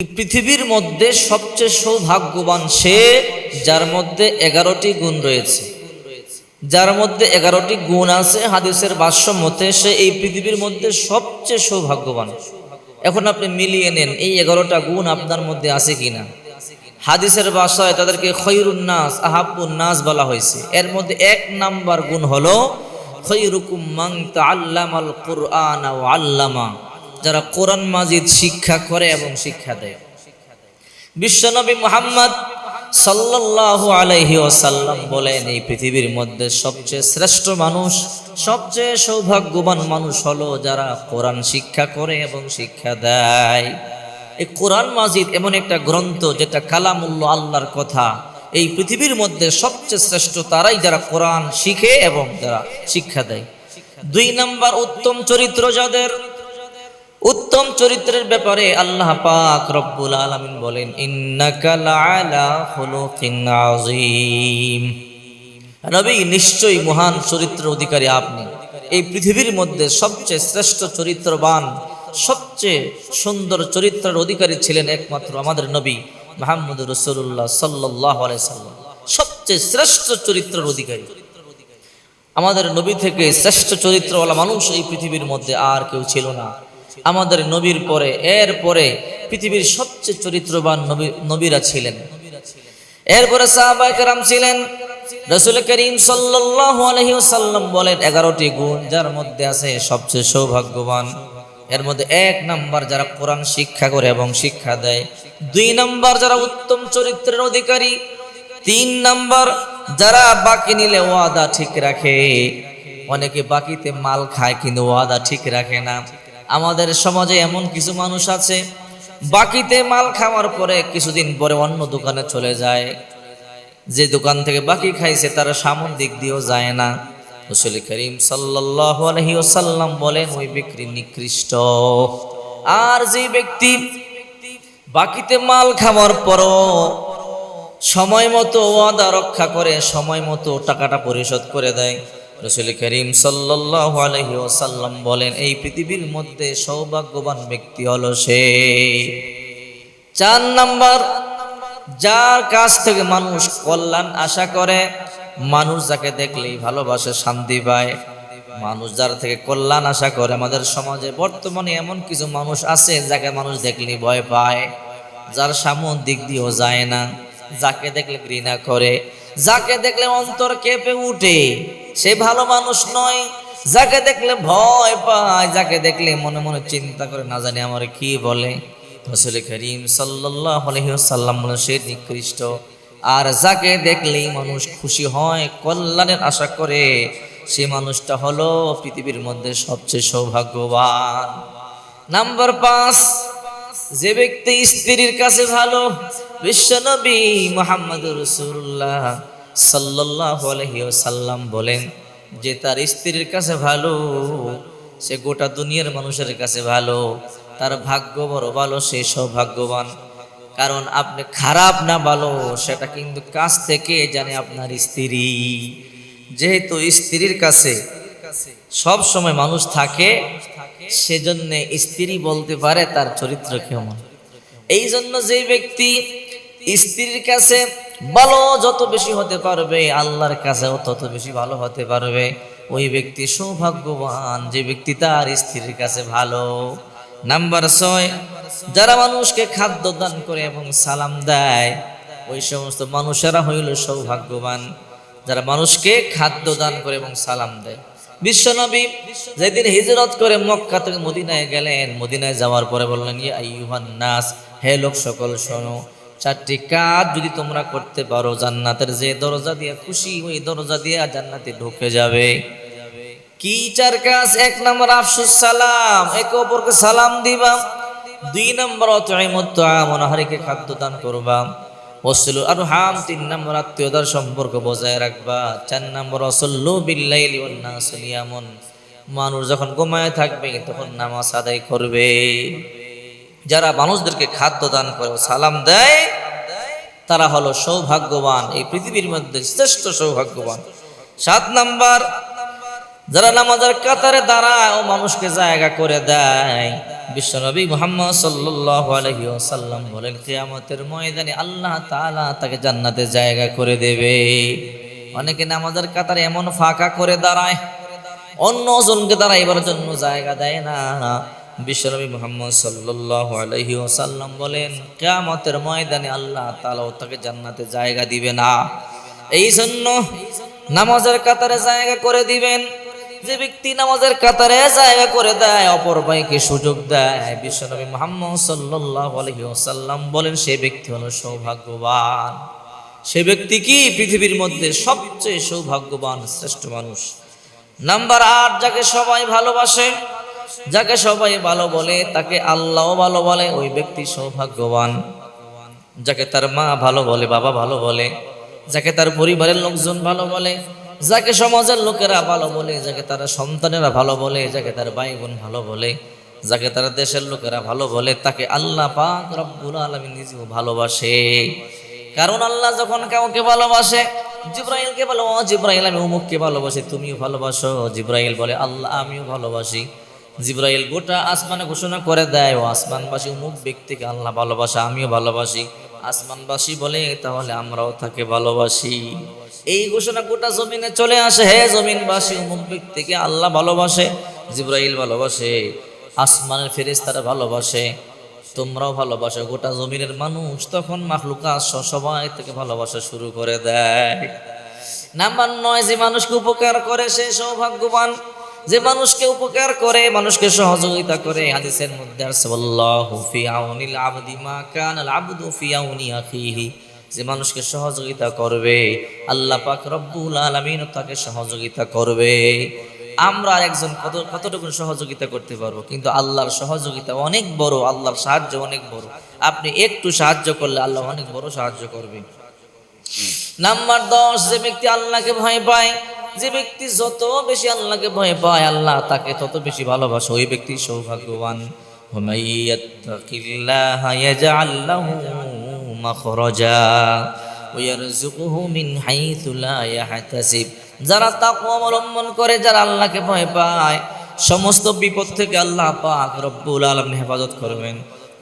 পৃথিবীর মধ্যে সবচেয়ে সৌভাগ্যবান সে যার মধ্যে এগারোটি গুণ রয়েছে। যার মধ্যে এগারোটি গুণ আছে, হাদিসের ভাষ্য মতে সে এই পৃথিবীর মধ্যে সবচেয়ে সৌভাগ্যবান। এখন আপনি মিলিয়ে নেন, এই এগারোটা গুণ আপনার মধ্যে আছে কিনা? হাদিসের বাসায় তাদেরকে খৈরুন্নাস আহাবুন্নাস বলা হয়েছে। এর মধ্যে এক নাম্বার গুণ হলো, খৈরুকুম মাং তাআল্লামাল কুরআন ওয়া আল্লামা। যারা কোরআন মাজিদ শিক্ষা করে এবং শিক্ষা দেয়। বিশ্বনবী মুহাম্মদ সাল্লাল্লাহু আলাইহি ওয়াসাল্লাম বলেন, এই পৃথিবীর মধ্যে সবচেয়ে শ্রেষ্ঠ মানুষ, সবচেয়ে সৌভাগ্যবান মানুষ হলো যারা কোরআন শিক্ষা করে এবং শিক্ষা দেয়। এই কোরআন মাজিদ এমন একটা গ্রন্থ যেটা কালামুল্ল আল্লাহর কথা। এই পৃথিবীর মধ্যে সবচেয়ে শ্রেষ্ঠ তারাই যারা কোরআন শিখে এবং যারা শিক্ষা দেয়। দুই নাম্বার উত্তম চরিত্র যাদের উত্তম চরিত্রের ব্যাপারে আল্লাহ পাক রব্বুল আলামিন বলেন আযীম। নবী নিশ্চয়ই মহান চরিত্রের অধিকারী আপনি। এই পৃথিবীর মধ্যে সবচেয়ে শ্রেষ্ঠ চরিত্রবান, সবচেয়ে সুন্দর চরিত্রের অধিকারী ছিলেন একমাত্র আমাদের নবী মোহাম্মদ রসুল্লাহ সাল্লাহ সাল্লাম। সবচেয়ে শ্রেষ্ঠ চরিত্রের অধিকারী। আমাদের নবী থেকে শ্রেষ্ঠ চরিত্রওয়ালা মানুষ এই পৃথিবীর মধ্যে আর কেউ ছিল না। আমাদের নবীর পরে, এর পরে পৃথিবীর সবচেয়ে চরিত্রবান নবী, নবীরা ছিলেন। এরপরে সাহাবাহাম ছিলেন। রসুল করিম ওয়াসাল্লাম বলেন, এগারোটি গুণ যার মধ্যে আছে সবচেয়ে সৌভাগ্যবান। এর মধ্যে এক নাম্বার যারা কোরআন শিক্ষা করে এবং শিক্ষা দেয়, দুই নাম্বার যারা উত্তম চরিত্রের অধিকারী, তিন নাম্বার যারা বাকি নিলে ওয়াদা ঠিক রাখে। অনেকে বাকিতে মাল খায় কিন্তু ওয়াদা ঠিক রাখে না। আমাদের সমাজে এমন কিছু মানুষ আছে, বাকিতে মাল খাওয়ার পরে কিছুদিন পরে অন্য দোকানে চলে যায়। যে দোকান থেকে বাকি খাইছে, তারা সামন দিক দিয়েও যায় না। রসুল করিম সাল্লাল্লাহু আলাইহি ওয়াসাল্লাম বলেন, ওই ব্যক্তি নিকৃষ্ট। আর যে ব্যক্তি বাকিতে মাল খাওয়ার পরও সময় মতো ওয়াদা রক্ষা করে, সময় মতো টাকাটা পরিশোধ করে দেয় রসুল করিম সাল্লাল্লাহু আলাইহি ওয়াসাল্লাম বলেন, এই পৃথিবীর মধ্যে সৌভাগ্যবান ব্যক্তি হলো সে। চার নাম্বার, যার কাছ থেকে মানুষ কল্যাণ আশা করে, মানুষ যাকে দেখলেই ভালোবাসে, শান্তি পায়। মানুষ যার থেকে কল্যাণ আশা করে, আমাদের সমাজে বর্তমানে এমন কিছু মানুষ আছে যাকে মানুষ দেখলেই ভয় পায়। যার সামন দিক দিয়েও যায় না, যাকে দেখলে ঘৃণা করে, যাকে দেখলে অন্তর কেঁপে উঠে। সে ভালো মানুষ নয়। যাকে দেখলে ভয় পায়, যাকে দেখলে মনে মনে চিন্তা করে, না জানি আমার কি বলে। রসুল করিম সাল্লাহ সে নিকৃষ্ট। আর যাকে দেখলেই মানুষ খুশি হয়, কল্যাণের আশা করে, সে মানুষটা হলো পৃথিবীর মধ্যে সবচেয়ে সৌভাগ্যবান। নাম্বার পাঁচ, যে ব্যক্তি স্ত্রীর কাছে ভালো, বিশ্বনবী মোহাম্মদ রসুল্লাহ সাল্লাহ বলেন যে তার স্ত্রীর কাছে ভালো, সে গোটা দুনিয়ার মানুষের কাছে ভালো, তার ভাগ্য বড় ভালো, সে সৌভাগ্যবান। কারণ আপনি খারাপ না ভালো, সেটা কিন্তু কাছ থেকে জানে আপনার স্ত্রী। যেহেতু স্ত্রীর কাছে সব সময় মানুষ থাকে, সেজন্য স্ত্রী বলতে পারে তার চরিত্র কেমন। এই জন্য যে ব্যক্তি স্ত্রীর কাছে ভালো যত বেশি হতে পারবে, আল্লাহর কাছেও তত বেশি ভালো হতে পারবে। ওই ব্যক্তি সৌভাগ্যবান, যে ব্যক্তি তার স্ত্রীর কাছে ভালো। নাম্বার ছয়, যারা মানুষকে খাদ্য দান করে এবং সালাম দেয়, ওই সমস্ত মানুষেরা হইল সৌভাগ্যবান। যারা মানুষকে খাদ্য দান করে এবং সালাম দেয়। বিশ্বনবী যেদিন হিজরত করে মক্কা থেকে মদিনায় গেলেন, মদিনায় যাওয়ার পরে বললেন, ইয়া আইয়ুহান নাস, হে লোক, সকল শোনো। চারটি কাজ যদি তোমরা করতে পারো, জান্নাতের যে দরজা দিয়ে খুশি, ওই দরজা দিয়ে জান্নাতে ঢুকে যাবে। কি চার কাজ? এক নম্বর, আফসুস, সালাম। একে অপরকে সালাম দিবা। দুই নম্বর অতএমত মনোহারিকে খাদ্য দান করবা। ওসলু আর হাম তিন নম্বর, আত্মীয়তার সম্পর্ক বজায় রাখবা। চার নম্বর, অসল্লু বিল্লাইলি মানুষ যখন ঘুমায় থাকবে, তখন নামাজ আদায় করবে। যারা মানুষদেরকে খাদ্য দান করে সালাম দেয়, তারা হলো সৌভাগ্যবান। এই পৃথিবীর মধ্যে শ্রেষ্ঠ সৌভাগ্যবান। সাত নাম্বার, যারা নামাজের কাতারে দাঁড়ায় ও মানুষকে জায়গা করে দেয়, বিশ্বনবী মুহাম্মদ সাল্লাল্লাহু আলাইহি বলেন, কিয়ামতের ময়দানে আল্লাহ তাআলা তাকে জান্নাতে জায়গা করে দেবে। অনেকে নামাজের কাতারে এমন ফাঁকা করে দাঁড়ায় অন্য জনকে দাঁড়াইবার জন্য জায়গা দেয় না। বিশ্বনবী মুহাম্মদ সাল্লাল্লাহু আলাইহি ওয়াসাল্লাম বলেন, কিয়ামতের ময়দানে আল্লাহ তাআলা তাকে জান্নাতে জায়গা দিবে না। এই জন্য নামাজের কাতারে জায়গা করে দিবেন। যে ব্যক্তি নামাজের কাতারে জায়গা করে দেয়, অপর ভাইকে সুযোগ দেয়। বিশ্বনবী মুহাম্মদ সাল্লাল্লাহু আলাইহি ওয়াসাল্লাম বলেন, সে ব্যক্তি হলো সৌভাগ্যবান। সে ব্যক্তি কি পৃথিবীর মধ্যে সবচেয়ে সৌভাগ্যবান শ্রেষ্ঠ মানুষ? নাম্বার আট, যাকে সবাই ভালোবাসে যাকে সবাই ভালো বলে, তাকে আল্লাহও ভালো বলে, ওই ব্যক্তি সৌভাগ্যবান। যাকে তার মা ভালো বলে, বাবা ভালো বলে, যাকে তার পরিবারের লোকজন ভালো বলে, যাকে সমাজের লোকেরা ভালো বলে, যাকে তার সন্তানেরা ভালো বলে, যাকে তার ভাই বোন ভালো বলে, যাকে তারা দেশের লোকেরা ভালো বলে, তাকে আল্লাহ পাক রব্বুল আলামিন নিজেও ভালোবাসে। কারণ আল্লাহ যখন কাউকে ভালোবাসে, জিব্রাইলকে ও জিব্রাইল আমি অমুককে ভালোবাসি, তুমিও ভালোবাসো, জিব্রাইল বলে, আল্লাহ, আমিও ভালোবাসি। জিব্রাইল গোটা আসমানে ঘোষণা করে দেয়, ও আসমানবাসী, অমুক ব্যক্তিকে আল্লাহ ভালোবাসা, আমিও ভালোবাসি। আসমানবাসী বলে, তাহলে আমরাও তাকে ভালোবাসি। এই ঘোষণা গোটা জমিনে চলে আসে, হে জমিনবাসী, অমুক ব্যক্তিকে আল্লাহ ভালোবাসে, জিব্রাইল ভালোবাসে, আসমানের ফেরেশতারা ভালোবাসে। তোমরাও ভালোবাসো। গোটা জমিনের মানুষ তখন মাখলুকা সবাই থেকে ভালোবাসা শুরু করে দেয়। নাম্বার নয়, যে মানুষকে উপকার করে সে সৌভাগ্যবান। যে মানুষকে উপকার করে মানুষকে সহযোগিতা করে হাদিসের মধ্যে আছে আল্লাহু ফি আউনিল আবদি মা কানাল আবদু ফি আউনি আখিহি। যে মানুষকে সহযোগিতা করবে আল্লাহ পাক রব্বুল আলামিন তাকে সহযোগিতা করবে। আমরা আর একজন কত কতটুকু সহযোগিতা করতে পারব? কিন্তু আল্লাহর সহযোগিতা অনেক বড় আল্লাহর সাহায্য অনেক বড়। আপনি একটু সাহায্য করলে আল্লাহ অনেক বড় সাহায্য করবে। নাম্বার দশ যে ব্যক্তি আল্লাহকে ভয় পায় যে ব্যক্তি যত বেশি আল্লাহকে ভয় পায়, আল্লাহ তাকে তত বেশি ভালোবাসে। ওই ব্যক্তি সৌভাগ্যবান। যারা তাকু অবলম্বন করে, যারা আল্লাহকে ভয় পায়, সমস্ত বিপদ থেকে আল্লাহ পাক রব্বুল আলম হেফাজত করবেন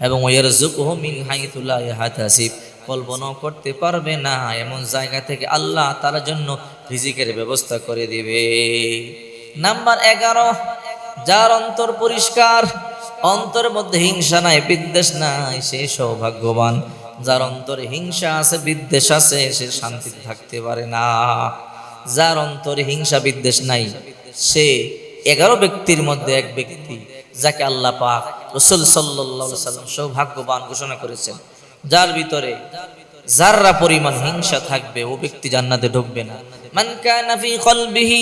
এবং ওয়ার জুকহু মিন হাইতুলা ইয়াহাতাসিব। কল্পনাও করতে পারবে না, এমন জায়গা থেকে আল্লাহ তার জন্য রিজিকের ব্যবস্থা করে দিবে। নাম্বার এগারো, যার অন্তর পরিষ্কার, অন্তরের মধ্যে হিংসা নাই, বিদ্বেষ নাই, সে সৌভাগ্যবান। যার অন্তরে হিংসা আছে, বিদ্বেষ আছে, সে শান্তিতে থাকতে পারে না। যার অন্তরে হিংসা, বিদ্বেষ নাই, সে এগারো ব্যক্তির মধ্যে এক ব্যক্তি, যাকে আল্লাহ পাক রসুল সাল্লাম সৌভাগ্যবান ঘোষণা করেছেন। যার ভিতরে যাররা পরিমাণ হিংসা থাকবে, ও ব্যক্তি জান্নাতে ঢুকবে না। মান কানা ফি কলবিহি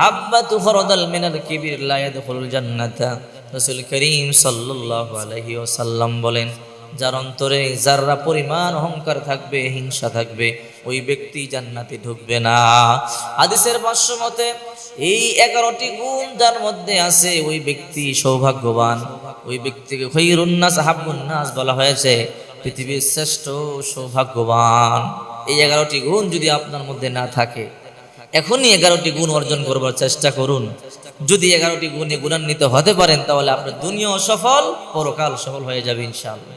হাব্বাতু খরদাল মিনাল কিবির লা ইয়াদখুলুল জান্নাতা। রাসূল করিম সাল্লাল্লাহু আলাইহি ওয়াসাল্লাম বলেন, যার অন্তরে যাররা পরিমাণ অহংকার থাকবে, হিংসা থাকবে, ওই ব্যক্তি জান্নাতে ঢুকবে না। হাদিসের ভাষ্য মতে এই এগারোটি গুণ যার মধ্যে আছে, ওই ব্যক্তি সৌভাগ্যবান। ওই ব্যক্তিকে খৈরুন্নাস হাব্বুন্নাস বলা হয়েছে, পৃথিবীর শ্রেষ্ঠ সৌভাগ্যবান। এই এগারোটি গুণ যদি আপনার মধ্যে না থাকে এখনই এগারোটি গুণ অর্জন করবার চেষ্টা করুন। যদি এগারোটি গুণে গুণান্বিত হতে পারেন, তাহলে আপনার দুনিয়াও সফল, পরকাল সফল হয়ে যাবে ইনশাআল্লাহ।